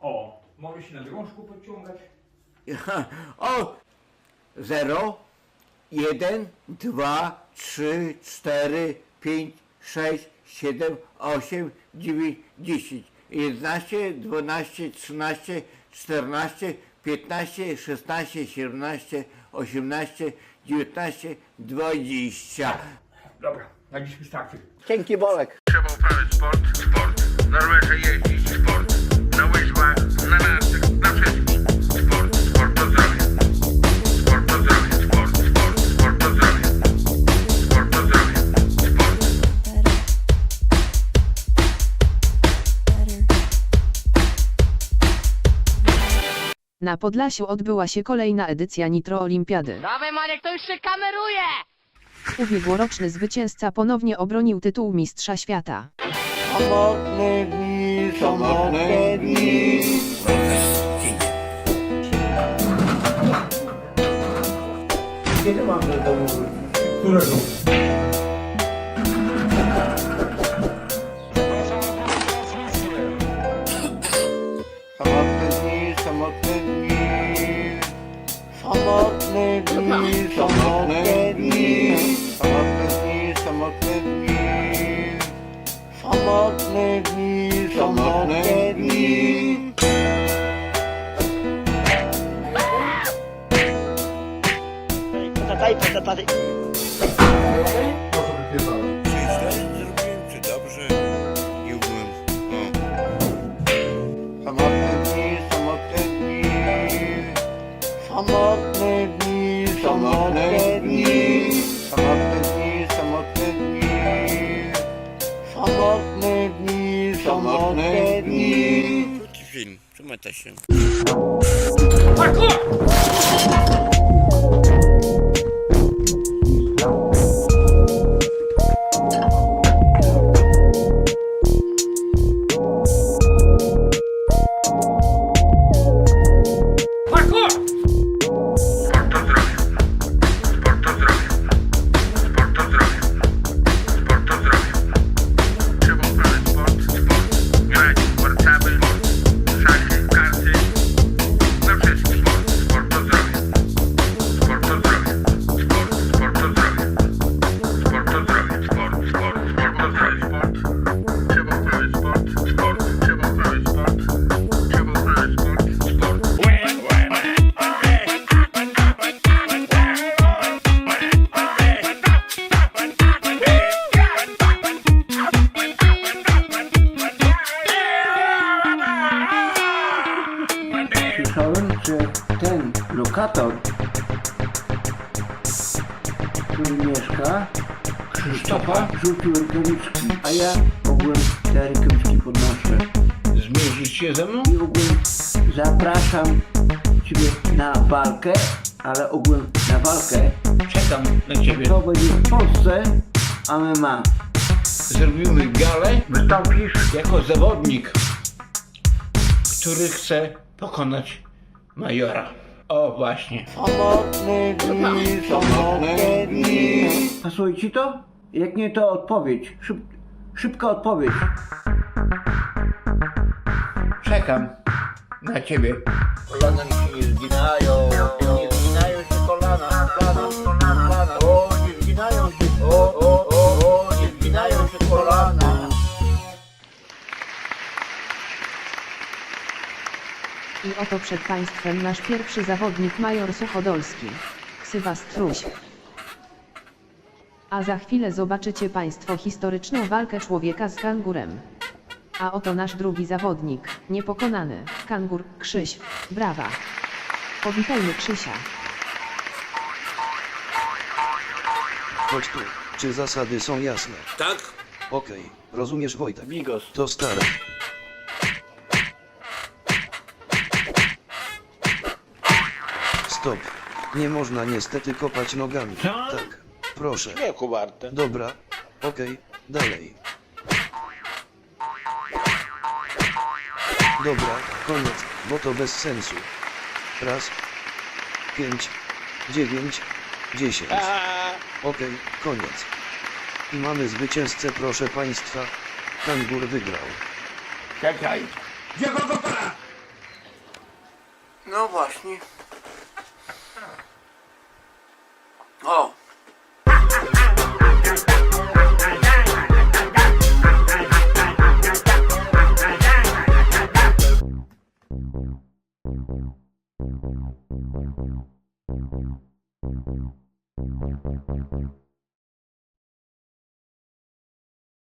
O, może się na drążku podciągać. O! 0, 1, 2, 3, 4, 5, 6, 7, 8, 9, 10, 11, 12, 13, 14, 15, 16, 17, 18, 19, 20. Dobra, na dziś wystarczy. Dzięki Bolek. Trzeba uprawiać sport, sport. Na rowerze Na Podlasiu odbyła się kolejna edycja Nitro Olimpiady. Dawaj Maniek, to już się kameruje! Ubiegłoroczny zwycięzca ponownie obronił tytuł Mistrza Świata. Samotne dni, samotne dni. Kiedy mam do domu? Którego? Czy źle zrobiłem, czy dobrze? Nie. Samotne dni, samotne dni. Samotne dni, samotne dni. Samotne dni, samotne dni. Samotne dni, samotne dni. Krótki film, przemyta się. Lokator, który mieszka, Krzysztofa, rzucił rękawiczki, a ja ogółem te rękawiczki podnoszę. Zmierzyć się ze mną? I ogółem zapraszam Ciebie na walkę, ale ogółem na walkę Czekam na ciebie. to będzie w Polsce MMA. Zrobimy galę. Wystąpisz jako zawodnik, który chce pokonać majora. O właśnie. Samotne dni, samotne dni. Pasuje Ci to? Jak nie, to odpowiedź. Szyb, szybka odpowiedź. Czekam na ciebie. Kolana mi się nie zginają. Nie zginają się kolana. Kolana, kolana. Oto przed Państwem nasz pierwszy zawodnik Major Suchodolski. Ksywa Struś. A za chwilę zobaczycie Państwo historyczną walkę człowieka z kangurem. A oto nasz drugi zawodnik, niepokonany, kangur, Krzyś. Brawa. Powitajmy Krzysia. Chodź tu. Czy zasady są jasne? Tak? Okej, rozumiesz Wojtek. Migos. To stare. Stop. Nie można niestety kopać nogami. Tak. Proszę. Śmiechu warte. Dobra. Okej, dalej. Dobra, koniec, bo to bez sensu. Raz. Pięć. Dziewięć. Dziesięć. Okej, koniec. I mamy zwycięzcę, proszę państwa. Kangur wygrał. Czekaj. Gdzie go? No właśnie. Oh.